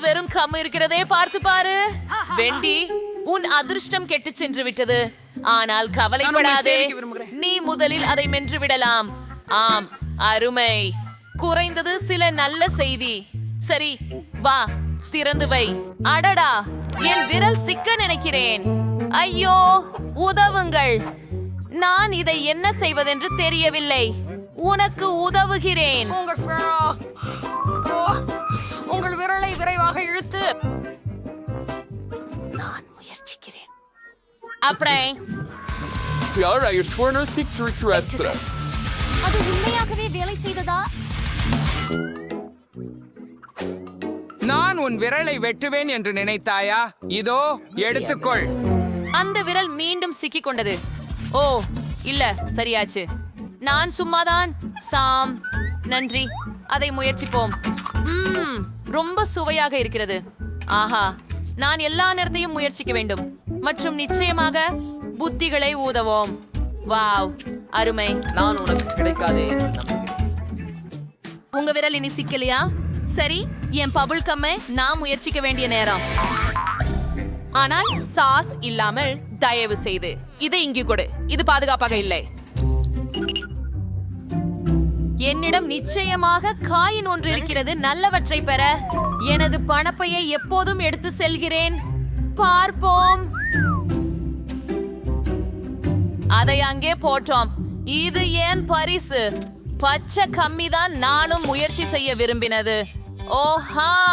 வெறும் கம் இருக்கிறதே பார்த்து பாரு. வெண்டி உன் அதிர்ஷ்டம் கெட்டு சென்று விட்டது. ஆனால் கவலைப்படாதே. நீ முதலில் அதை மென்று விடலாம். ஆம் அருமை. குறைந்தது சில நல்ல செய்தி. சரி வா திறந்து வை. அடடா என் விரல் சிக்க நினைக்கிறேன். ஐயோ உதவுங்கள். நான் இதை என்ன செய்வதென்று தெரியவில்லை. உனக்கு உதவுகிறேன். விரலை விரைவாக இழுத்து நான் முயற்சிக்கிறேன். Terrestre. அது உண்மையாகவே வேலை செய்ததா? நான் உன் விரலை வெட்டுவேன் என்று நினைத்தாயா? இதோ எடுத்துக்கொள். அந்த விரல் மீண்டும் சிக்கிக் கொண்டது. ஓ இல்ல சரியாச்சு. நான் சும்மாதான். சாம். நன்றி. அதை முயற்சிப்போம். ம்ம், ரொம்ப சுவையாக இருக்கிறது. ஆஹா நான் எல்லா நேரத்தையும் முயற்சிக்க வேண்டும். மற்றும் நிச்சயமாக புத்திகளை ஊதவோம். வாவ் அருமை. நான் உனக்கு கிடைக்காதே உங்க விரல் இனி சிக்கலையா? சரி என் பபுள் கம்மை நான் முயற்சிக்க வேண்டிய நேரம். ஆனால் சாஸ் இல்லாமல் தயவு செய்து இதை இங்கு கொடு. இது பாதுகாப்பாக இல்லை. என்னிடம் நிச்சயமாக காயின் ஒன்று இருக்கிறது. நல்லவற்றை பெற எனது பணப்பையை எப்போதும் எடுத்து செல்கிறேன். பார்ப்போம். அதை அங்கே போட்டோம். இது ஏன் பரிசு? பச்சை கம்மிதான் நானும் முயற்சி செய்ய விரும்பினது. ஓஹா!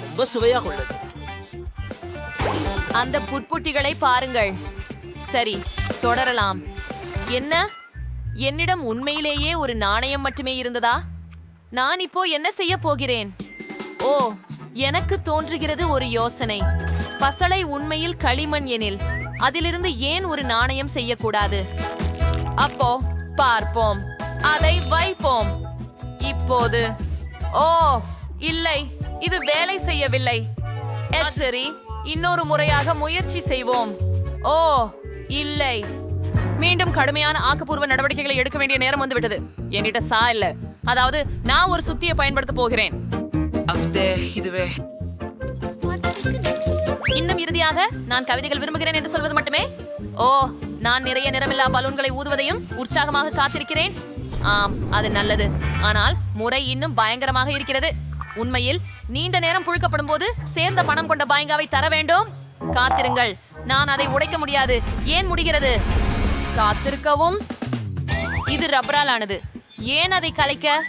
ரொம்ப சுவையாக உள்ளது. அந்த புட்புட்டிகளை பாருங்கள். சரி. தொடரலாம். என்ன? என்னிடம் உண்மையிலேயே ஒரு நாணயம் மட்டுமே இருந்ததா? நான் இப்போ என்ன செய்ய போகிறேன்? ஓ எனக்கு தோன்றுகிறது ஒரு யோசனை. பசலை உண்மையில் களிமண் எனில் அதிலிருந்து ஏன் ஒரு நாணயம் செய்யக்கூடாது? அப்போ பார்ப்போம். அதை வைப்போம். இப்போது. ஓ இல்லை இது வேலை செய்யவில்லை. சரி இன்னொரு முறையாக முயற்சி செய்வோம். ஓ இல்லை. மீண்டும் கடுமையான ஆக்கப்பூர்வ நடவடிக்கைகளை எடுக்க வேண்டிய நேரம் வந்து விட்டது என்கிட்ட சா இல்ல. அதாவது நான் ஒரு சுத்தியை பயன்படுத்த போகிறேன். இதுவே. இன்னும் இறுதியாக நான் கவிதைகள் விரும்புகிறேன் என்று சொல்வது மட்டுமே? ஓ நான் நிறைய நிறமில்லா பலூன்களை ஊதுவதையும் உற்சாகமாக காத்திருக்கிறேன். ஆம் அது நல்லது. ஆனால் முறை இன்னும் பயங்கரமாக இருக்கிறது. உண்மையில் நீண்ட நேரம் புழுக்கப்படும் போது சேர்ந்த பணம் கொண்ட பாயங்காவை தர வேண்டும்? காத்திருங்கள். நான் அதை உடைக்க முடியாது. ஏன் முடிகிறது? காத்திருக்கவும். இது ரப்பரால் ஆனது ஏன் அதை கலைக்க?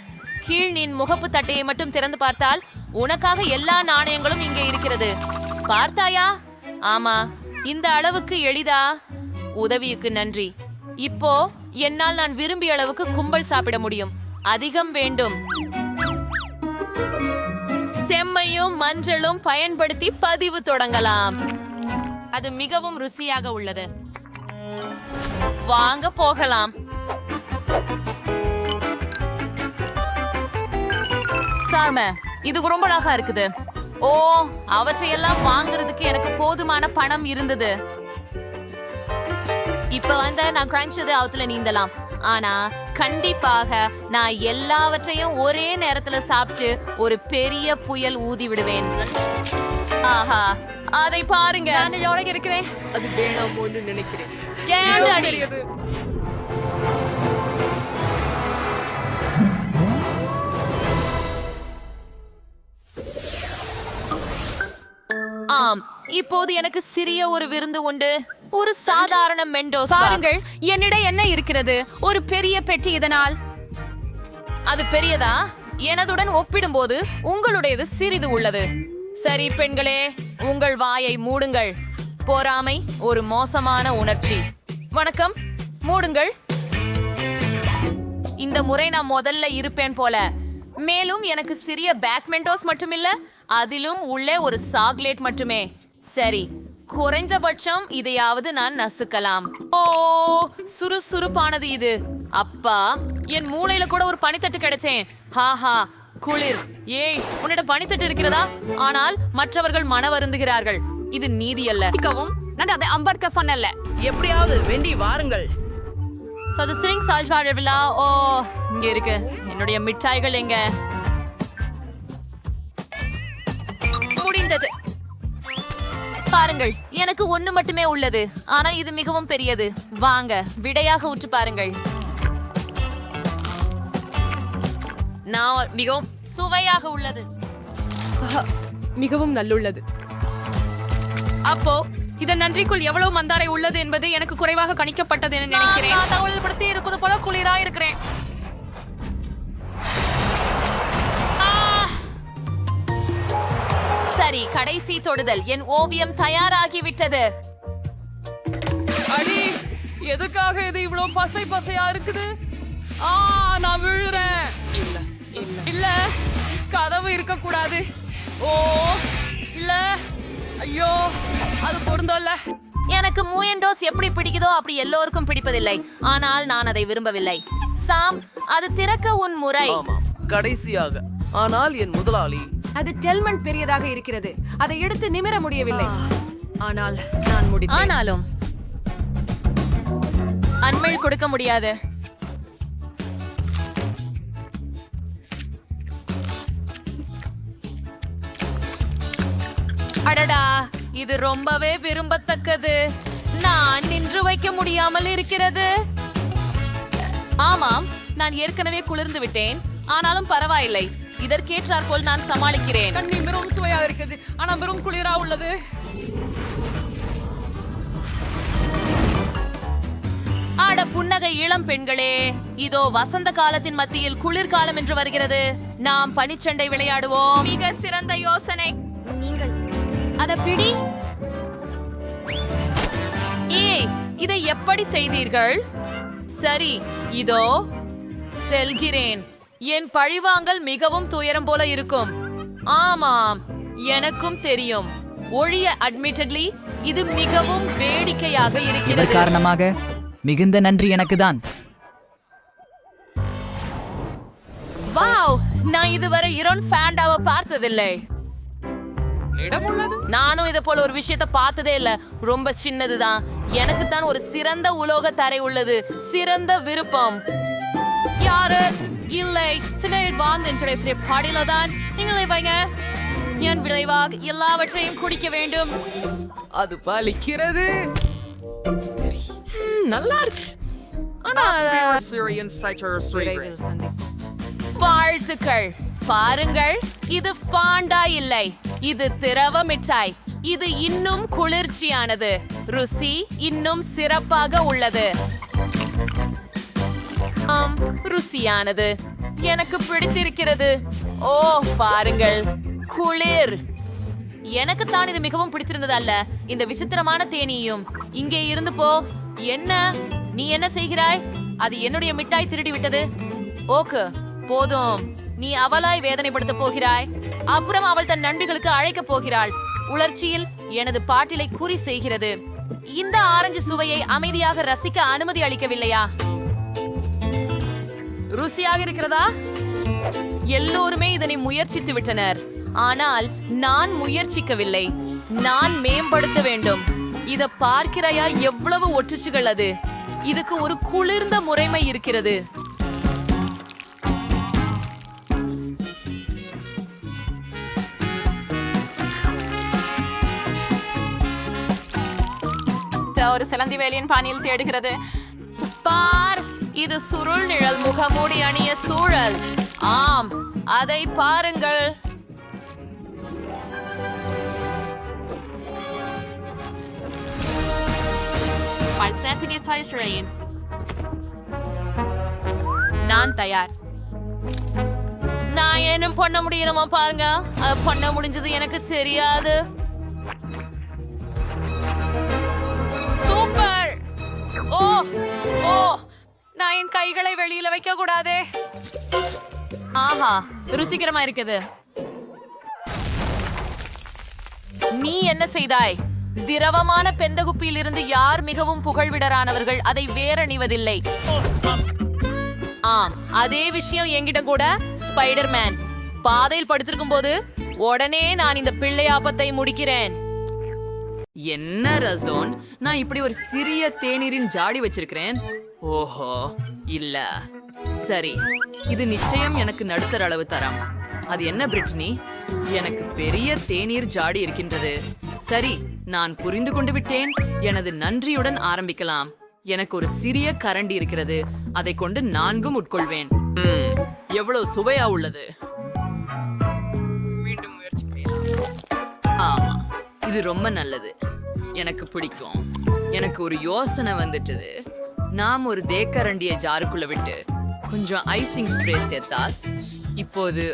கீழ் நின் முகப்பு தட்டையை மட்டும் திறந்து பார்த்தால் உனக்காக எல்லா நாணயங்களும் இங்கே இருக்கிறது. பார்த்தாயா? ஆமா இந்த அளவுக்கு எளிதா? உதவியுக்கு நன்றி. இப்போ என்னால் நான் விரும்பிய அளவுக்கு கும்பல் சாப்பிட முடியும். அதிகம் வேண்டும். செம்மையும் மஞ்சளும் பயன்படுத்தி பதிவு தொடங்கலாம். அது மிகவும் ருசியாக உள்ளது. வாங்க போகலாம். சார்ம இது ரொம்ப அழகா இருக்குது. ஓ அவற்றையெல்லாம் வாங்குறதுக்கு எனக்கு போதுமான பணம் இருந்தது. இப்ப வந்து நான் கிரஞ்சது அவத்துல நீந்தலாம். ஆனா கண்டிப்பாக நான் எல்லாவற்றையும் ஒரே நேரத்துல சாப்பிட்டு ஒரு பெரிய புயல் ஊதி விடுவேன். ஆஹா. அதை பாருங்க. நான் எவ்வளவு இருக்கிறேன். அது வேணாமோன்னு நினைக்கிறேன். கேண்டடி. ஆம் இப்போது எனக்கு சிறிய ஒரு விருந்து உண்டு. ஒரு சாதாரண மெண்டோஸ் பாருங்கள் என்னிடம் என்ன இருக்கிறது? ஒரு பெரிய பெட்டி இதனால். அது பெரியதா? எனதுடன் ஒப்பிடும்போது உங்களுடையது சிறிது உள்ளது. சரி பெண்களே உங்கள் வாயை மூடுங்கள். பொறாமை ஒரு மோசமான உணர்ச்சி. வணக்கம் மூடுங்கள். இந்த முறை நான் முதல்ல இருப்பேன் போல. மேலும் எனக்கு சிறிய பேக்மெண்டோஸ் மட்டுமில்ல அதிலும் உள்ளே ஒரு சாக்லேட் மட்டுமே. சரி குறைஞ்சபட்சம் இதையாவது நான் நசுக்கலாம். ஓ சுறுசுறுப்பானது இது. அப்பா என் மூளையில கூட ஒரு பனித்தட்டு கிடைச்சேன். ஹாஹா குளிர். ஏய் உன்னிடம் பனித்தட்டு இருக்கிறதா? ஆனால் மற்றவர்கள் மன வருந்துகிறார்கள். இது நீதி அல்ல. நான் அதை அம்பர்க்க சொன்னல எப்படியாவது வெண்டி வாருங்கள். So, அது சிரிங் சாஜ்வாட விழா ஓ இங்க இருக்கு. என்னுடைய மிட்டாய்கள் எங்க? முடிந்தது. பாருங்கள் எனக்கு ஒண்ணு மட்டுமே உள்ளது. ஆனா இது மிகவும் பெரியது. வாங்க விடையாக உற்று பாருங்கள். நான் மிகவும் சுவையாக உள்ளது. மிகவும் நல்லுள்ளது. அப்போ? இதன் நன்றிக்குள் எவ்வளவு மந்தாரை உள்ளது என்பது எனக்கு குறைவாக கணிக்கப்பட்டது என நான் நினைக்கிறேன். தகவல் படுத்தி இருப்பது போல குளிரா இருக்கிறேன்! சரி கடைசி தொடுதல். என் ஓவியம் தயாராகிவிட்டது. அடி எதுக்காக இது இவ்வளவு பசை பசையா இருக்குது? ஆ நான் விழுறேன். இல்ல. இல்ல. இல்ல கதவு இருக்க கூடாது ஓ இல்ல. ஐயோ அது பொருந்தோல்ல. எனக்கு மூயண்டோஸ் எப்படி பிடிக்குதோ அப்படி எல்லோருக்கும் பிடிப்பதில்லை. ஆனால் நான் அதை விரும்பவில்லை. சாம் அது திறக்க உன் முறை. கடைசியாக. ஆனால் என் முதலாளி. அது டெல்மன் பெரியதாக இருக்கிறது. அதை எடுத்து நிமிர முடியவில்லை. ஆனால் நான் முடித்தேன். ஆனாலும் அண்மையில் கொடுக்க முடியாது. அடடா இது ரொம்பவே விரும்பத்தக்கது. நான் நின்று வைக்க முடியாமல் இருக்கிறது. ஆமாம் நான் ஏற்கனவே குளிர்ந்து விட்டேன். ஆனாலும் பரவாயில்லை இதற்கேற்றாற்போல் நான் சமாளிக்கிறேன். தண்ணி மிகவும் சுவையா இருக்குது. ஆனா மிகவும் குளிரா உள்ளது. ஆட புன்னகை இளம் பெண்களே இதோ வசந்த காலத்தின் மத்தியில் குளிர்காலம் என்று வருகிறது. நாம் பனிச்சண்டை விளையாடுவோம். மிக சிறந்த யோசனை. அத பிடி. ஏய் இதை எப்படி செய்தீர்கள்? சரி இதோ செல்கிறேன். என் பழிவாங்கல் மிகவும் துயரம் போல இருக்கும். ஆமாம் எனக்கும் தெரியும். ஒழிய அட்மிட்டட்லி இது மிகவும் வேடிக்கையாக இருக்கிறது. காரணமாக மிகுந்த நன்றி எனக்குதான். வாவ் நான் இதுவரை இரோன் ஃபேண்டாவை பார்த்ததில்லை. நானும் இதை போல ஒரு விஷயத்தை பார்த்ததே இல்ல. ரொம்ப சின்னதுதான். எனக்கு தான் ஒரு சிறந்த உலோக தரை உள்ளது. சிறந்த விருப்பம். யாரு? இல்லை. சின்ன அட்வான்ஸ் இன்டர்நெட் பாடியில தான் நீங்களே வைங்க. என் விளைவாக எல்லாவற்றையும் குடிக்க வேண்டும். அது பலிக்கிறது. நல்லா இருக்கு. வாழ்த்துக்கள். பாருங்கள். இது ஃபாண்டா இல்லை. இது திரவ மிட்டாய். இது இன்னும் குளிர்ச்சியானது. ருசி இன்னும் சிறப்பாக உள்ளது. ஆம் ருசியானது. எனக்கு பிடித்திருக்கிறது. ஓ பாருங்கள். குளிர். எனக்கு தான் இது மிகவும் பிடிச்சிருந்தது அல்ல இந்த விசித்திரமான தேனியும். இங்கே இருந்து போ. என்ன? நீ என்ன செய்கிறாய்? அது என்னுடைய மிட்டாய் திருடி விட்டது ஓக்கு போதும். நீ அவளாய் வேதனைப்படுத்த போகிறாய். அப்புறம் அவள் தன் நண்பிகளுக்கு அழைக்கப் போகிறாள். உளர்ச்சியில் எனது பாட்டிலை குறி செய்கிறது. இந்த ஆரஞ்சு சுவையை அமைதியாக ரசிக்க அனுமதி அளிக்கவில்லையா? ருசியாக இருக்கிறதா? எல்லோருமே இதனை முயற்சித்து விட்டனர். ஆனால் நான் முயற்சிக்கவில்லை. நான் மேம்படுத்த வேண்டும். இத பார்க்கிறாயா எவ்வளவு ஒற்றுச்சுகள் அது. இதுக்கு ஒரு குளிர்ந்த முறைமை இருக்கிறது. ஒரு சிலந்தி வேலியின் பாணியில் தேடுகிறது. பார் இது சுருள் நிழல் முகமூடி அணிய சூழல். ஆம் அதை பாருங்கள். நான் தயார். நான் என்ன பண்ண முடியணுமா பாருங்க. பண்ண முடிஞ்சது எனக்கு தெரியாது. கைகளை வெளியில வைக்க கூடாதே ஆஹா ருசிகரமா இருக்குது. நீ என்ன செய்தாய்? திரவமான பெந்தகுப்பியில் இருந்து யார் மிகவும் புகழ்விடரானவர்கள் அதை வேறணிவதில்லை ஆம் அதே விஷயம் என்கிட்ட கூட ஸ்பைடர்மேன். பாதையில் படுத்திருக்கும் போது உடனே நான் இந்த பிள்ளையாப்பத்தை முடிக்கிறேன். என்ன ரசோன்? நான் இப்படி ஒரு சிறிய தேநீரின் ஜாடி வச்சிருக்கிறேன். ஓஹோ. இல்ல. சரி இது நிச்சயம் எனக்கு நடுத்தர அளவு தரம். அது என்ன பிரிட்னி? எனக்கு பெரிய தேநீர் ஜாடி இருக்கின்றது. சரி நான் புரிந்து கொண்டு விட்டேன். எனது நன்றியுடன் ஆரம்பிக்கலாம். எனக்கு ஒரு சிறிய கரண்டி இருக்கிறது. அதை கொண்டு நான்கும் உட்கொள்வேன். எவ்வளவு சுவையா உள்ளது. மீண்டும் முயற்சி ஆமா இது ரொம்ப நல்லது. எனக்கு பிடிக்கும். எனக்கு ஒரு யோசனை வந்துட்டது. நாம் ஒரு தேக்கரண்டிய ஜாருக்குள்ள விட்டு கொஞ்சம் ஐசிங் ஸ்ப்ரே சேர்த்தால் இப்போது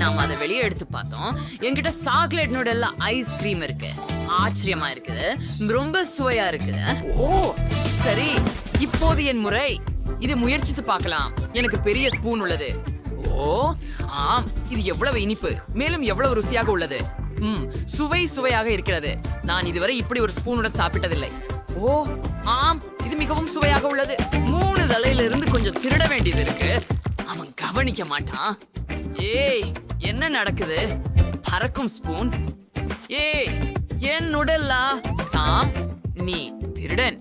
நாம் அதை வெளியே எடுத்து பார்த்தோம். என்கிட்ட சாக்லேட் நூடல்ல ஐஸ்கிரீம் இருக்கு. ஆச்சரியமா இருக்குது. ரொம்ப சுவையா இருக்குது. ஓ சரி. இப்போது என் முறை. இது முயற்சித்து பார்க்கலாம். எனக்கு பெரிய ஸ்பூன் உள்ளது. ஓ ஆம். இது எவ்வளவு இனிப்பு. மேலும் எவ்வளவு ருசியாக உள்ளது. ம் சுவை சுவையாக இருக்கிறது. நான் இதுவரை இப்படி ஒரு ஸ்பூனுடன் சாப்பிட்டதில்லை. ஓ ஆம் இது மிகவும் சுவையாக உள்ளது. மூணு தலையில இருந்து கொஞ்சம் திருட வேண்டியது இருக்கு. அவன் கவனிக்க மாட்டான். ஏய் என்ன நடக்குது? பறக்கும் ஸ்பூன் ஏய் என் நுடல்லா? சாம் நீ திருடன்.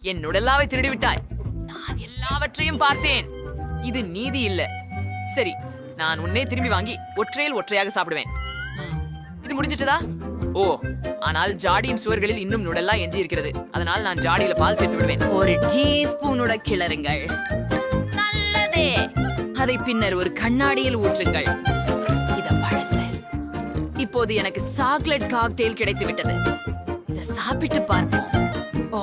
என் நுடல்லாவை திருடி விட்டாய் நான் எல்லாவற்றையும் பார்த்தேன். இது நீதி இல்ல. சரி நான் உன்னே திரும்பி வாங்கி ஒற்றையில் ஒற்றையாக சாப்பிடுவேன். ம், இது முடிஞ்சிட்டதா? ஓ ஆனால் ஜாடியின் சுவர்களில் இன்னும் நுடல்லா எஞ்சி இருக்கிறது அதனால் நான் ஜாடியில பால் சேர்த்து விடுவேன். ஒரு டீஸ்பூனோட கிளறுங்கள். நல்லதே. அதை பின்னர் ஒரு கண்ணாடியில் ஊற்றுங்கள். இப்போது எனக்கு சாக்லேட் காக்டெயில் கிடைத்து விட்டது இதை சாப்பிட்டு பார்ப்போம். ஓ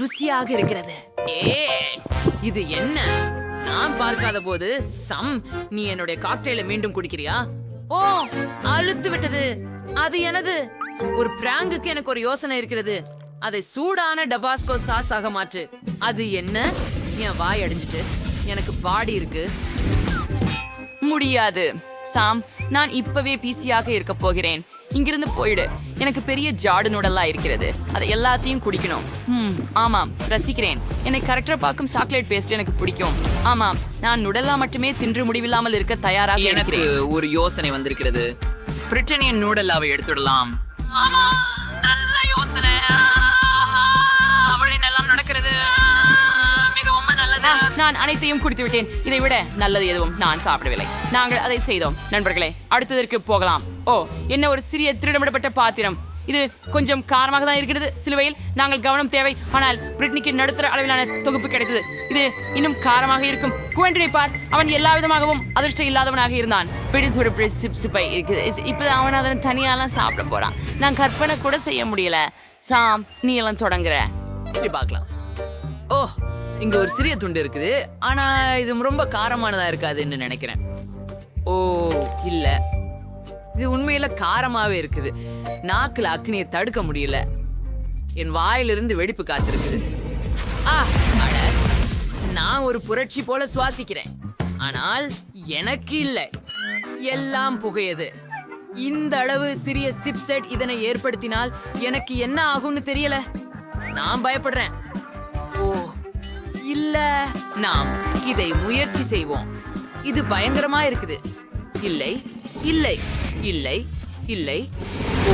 ருசியாக இருக்கிறது. ஏ இது என்ன? நான் பார்க்காத போது சம் நீ என்னுடைய காக்டெயிலை மீண்டும் குடிக்கிறியா? ஓ அழுத்து விட்டது. அது எனது. ஒரு பிராங்குக்கு எனக்கு ஒரு யோசனை இருக்கிறது. அதை சூடான டபாஸ்கோ சாஸ் ஆக மாற்று. அது என்ன? என் வாய் அடிஞ்சிட்டு. எனக்கு பாடி இருக்கு. முடியாது. சாம் நான் இப்பவே பிசியாக இருக்க போகிறேன். இங்கிருந்து போயிடு. எனக்கு பெரிய ஜாடு நுடலா இருக்கிறது. அதை எல்லாத்தையும் குடிக்கணும். ம் ஆமாம். ரசிக்கிறேன். என்னை கரெக்டா பார்க்கும் சாக்லேட் பேஸ்ட் எனக்கு பிடிக்கும். ஆமாம். நான் நுடலா மட்டுமே தின்று முடிவில்லாமல் இருக்க தயாராக எனக்கு ஒரு யோசனை வந்திருக்கிறது. பிரிட்டனியன் நூடல்லாவை எடுத்துடலாம். நல்ல யோசனை. அவளின் எல்லாம் நடக்கிறது. மிகவும் நல்லது. நான் அனைத்தையும் குடித்து விட்டேன் இதை விட நல்லது எதுவும் நான் சாப்பிடவில்லை. நாங்கள் அதை செய்தோம். நண்பர்களே அடுத்ததற்கு போகலாம். ஓ என்ன ஒரு சிறிய திருடமிடப்பட்ட பாத்திரம். இது கொஞ்சம் காரமாக தான் இருக்கிறது. சிலுவையில் நாங்கள் கவனம் தேவை. ஆனால் பிரிட்னிக்கு நடுத்தர அளவிலான தொகுப்பு கிடைத்தது. இது இன்னும் காரமாக இருக்கும். குவென்டினை பார். அவன் எல்லா விதமாகவும் அதிர்ஷ்டம் இல்லாதவனாக இருந்தான். பிடிச்சு சிப் சிப்பை இருக்குது. இப்போ அவன் அதனை தனியாலாம் சாப்பிட போறான். நான் கற்பனை கூட செய்ய முடியல. சாம் நீ எல்லாம் தொடங்குற. சரி பார்க்கலாம். ஓ இங்க ஒரு சிறிய துண்டு இருக்குது. ஆனா இது ரொம்ப காரமானதா இருக்காதுன்னு நினைக்கிறேன். ஓ இல்லை. இது உண்மையில காரமாவே இருக்குது. நாக்குல அக்னியை தடுக்க முடியல. என் வாயிலிருந்து வெடிப்பு காத்திருக்குது. ஆ அட நான் ஒரு புரட்சி போல சுவாசிக்கிறேன். ஆனால் எனக்கு இல்லை. எல்லாம் புகையது. இந்த அளவு சிறிய சிப்செட் இதனை ஏற்படுத்தினால் எனக்கு என்ன ஆகும்னு தெரியல. நான் பயப்படுறேன். ஓ இல்ல நாம் இதை முயற்சி செய்வோம். இது பயங்கரமா இருக்குது. இல்லை இல்லை. இல்லை இல்லை. ஓ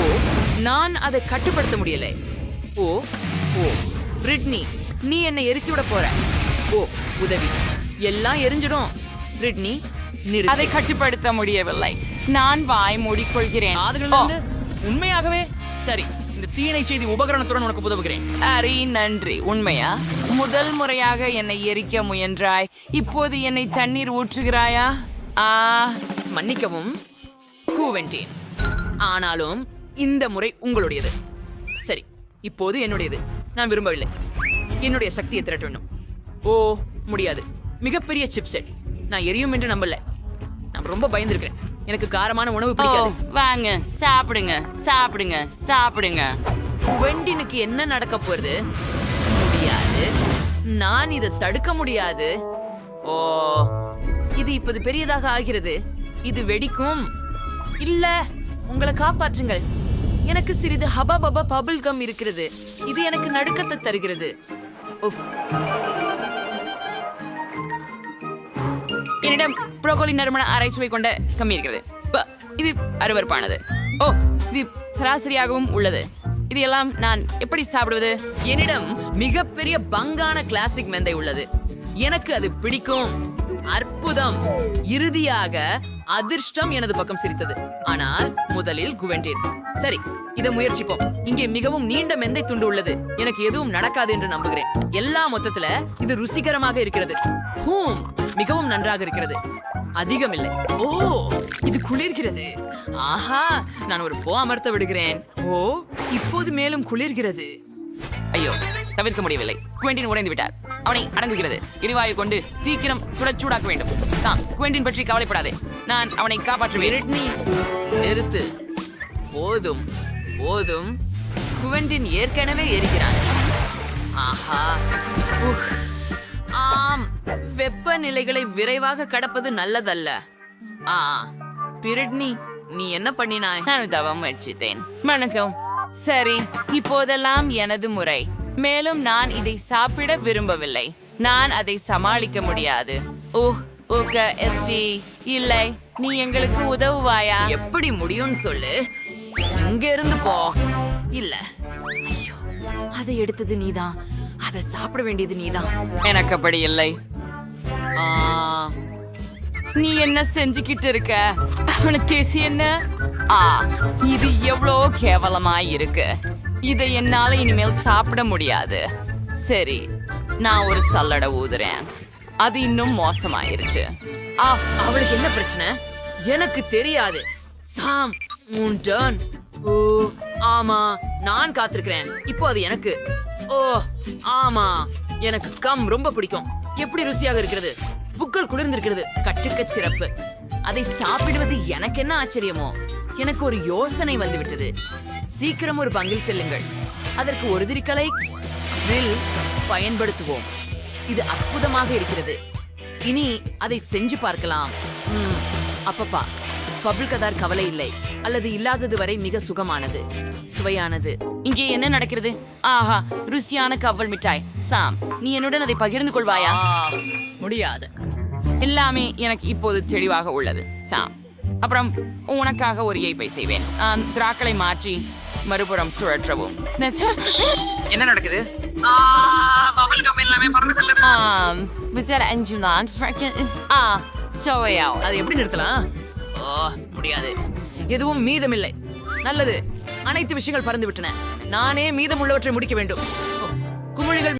நான் அதை கட்டுப்படுத்த முடியலை. ஓ ஓ பிரிட்னி நீ என்னை எரிச்சு விட போற. ஓ உதவி. எல்லாம் எரிஞ்சிடும். பிரிட்னி அதை கட்டுப்படுத்த முடியவில்லை. நான் வாய் மூடிக்கொள்கிறேன். உண்மையாகவே சரி இந்த தீனை செய்தி உபகரணத்துடன் உனக்கு உதவுகிறேன். அரி நன்றி. உண்மையா? முதல் முறையாக என்னை எரிக்க முயன்றாய். இப்போது என்னை தண்ணீர் ஊற்றுகிறாயா? ஆ. மன்னிக்கவும் கூவென்டேன் ஆனாலும் இந்த முறை உங்களுடையது. சரி இப்போது என்னுடையது. நான் விரும்பவில்லை. என்னுடைய சக்தியை திரட்ட வேண்டும் ஓ முடியாது. மிகப்பெரிய சிப்செட் நான் எரியும் என்று நம்பல. நான் ரொம்ப பயந்திருக்கிறேன். எனக்கு காரமான உணவு பிடிக்காது. வாங்க சாப்பிடுங்க சாப்பிடுங்க சாப்பிடுங்க. குவெண்டினுக்கு என்ன நடக்க போறது? முடியாது. நான் இதை தடுக்க முடியாது. ஓ இது இப்போது பெரியதாக ஆகிறது. இது வெடிக்கும். இல்ல உங்களை காப்பாற்றுங்கள். எனக்கு சிறிது ஹபா பபா கம் இருக்கிறது. இது எனக்கு நடுக்கத்தை தருகிறது. என்னிடம் ப்ரோகோலி நறுமண ஆராய்ச்சியை கொண்ட கம்மி இருக்கிறது. இது அருவருப்பானது. ஓ இது சராசரியாகவும் உள்ளது. இதையெல்லாம் நான் எப்படி சாப்பிடுவது? என்னிடம் மிகப்பெரிய பங்கான கிளாசிக் மெந்தை உள்ளது. எனக்கு அது பிடிக்கும். அற்புதம். இறுதியாக அதிர்ஷ்டம் எனது பக்கம் சிரித்தது. ஆனால் முதலில் குவெண்டேன். சரி இதை முயற்சிப்போம். இங்கே மிகவும் நீண்ட மெந்தை துண்டு உள்ளது. எனக்கு எதுவும் நடக்காது என்று நம்புகிறேன். எல்லா மொத்தத்துல இது ருசிகரமாக இருக்கிறது. ஹூம் மிகவும் நன்றாக இருக்கிறது. அதிகம் இல்லை ஓ இது குளிர்கிறது. ஆஹா நான் ஒரு போ அமர்த்த விடுகிறேன். ஓ இப்போது மேலும் குளிர்கிறது. ஐயோ. தவிர்க்க முடியவில்லை. குவெண்டின் உடைந்து விட்டார் அவனை அடங்குகிறது. எரிவாயு கொண்டு சீக்கிரம் சுடச் சூடாக்க வேண்டும். தாம் குவெண்டின் பற்றி கவலைப்படாதே. நான் அவனை காப்பாற்றுவேன். நிறுத்து. போதும் போதும். குவெண்டின் ஏற்கனவே எரிகிறான். ஆஹா. ஆம். வெப்பநிலைகளை விரைவாக கடப்பது நல்லதல்ல. ஆ. பிரிட்னி நீ என்ன பண்ணினாய்? நான் தவ முயற்சித்தேன் வணக்கம். சரி இப்போதெல்லாம் எனது முறை. மேலும் நான் இதை சாப்பிட விரும்பவில்லை. நான் அதை சமாளிக்க முடியாது. ஓஹ் ஓக எஸ்டி இல்லை நீ எங்களுக்கு உதவுவாயா? எப்படி முடியும்னு சொல்லு. இங்க இருந்து போ. இல்ல. ஐயோ அதை எடுத்தது நீதான். அதை சாப்பிட வேண்டியது நீதான். எனக்கு அப்படி இல்லை. நீ என்ன செஞ்சுக்கிட்டு இருக்க? அவனுக்கு என்ன? ஆ இது எவ்வளோ கேவலமா இருக்கு. இதை என்னால இனிமேல் சாப்பிட முடியாது. சரி நான் ஒரு சல்லடை ஊதுறேன். அது இன்னும் மோசமாயிருச்சு. அவளுக்கு என்ன பிரச்சனை? எனக்கு தெரியாது. சாம் உன் டர்ன் ஓ ஆமா நான் காத்திருக்கிறேன். இப்போ அது எனக்கு. ஓ ஆமா எனக்கு கம் ரொம்ப பிடிக்கும். எப்படி ருசியாக இருக்கிறது? புக்கள் குளிர்ந்திருக்கிறது. கட்டுக்க சிறப்பு. அதை சாப்பிடுவது எனக்கு என்ன ஆச்சரியமோ? எனக்கு ஒரு யோசனை வந்து விட்டது சீக்கிரம் ஒரு பங்கில் செல்லுங்கள். அதற்கு ஒரு திரிக்கலை grill பயன்படுத்துவோம். இது அற்புதமாக இருக்கிறது. இனி அதை செஞ்சு பார்க்கலாம். அப்பப்பா. பபுள் கதார் கவலை இல்லை. அல்லது இல்லாதது வரை மிக சுகமானது. சுவையானது. இங்கே என்ன நடக்கிறது? ஆஹா ருசியான கவ்வல் மிட்டாய். சாம் நீ என்னுடன் அதை பகிர்ந்து கொள்வாயா? முடியாது. எல்லாமே எனக்கு இப்போது தெளிவாக உள்ளது சாம். அப்புறம் உனக்காக ஒரு ஏய்ப்பை செய்வேன். திராக்களை மாற்றி மறுபுறம் சுழற்றவும். என்ன நடக்குது? அதை எப்படி நிறுத்தலாம்? ஓ முடியாது. எதுவும் மீதமில்லை. நல்லது. அனைத்து விஷயங்கள் பறந்து விட்டன. நானே மீதமுள்ளவற்றை முடிக்க வேண்டும். குமிழிகள்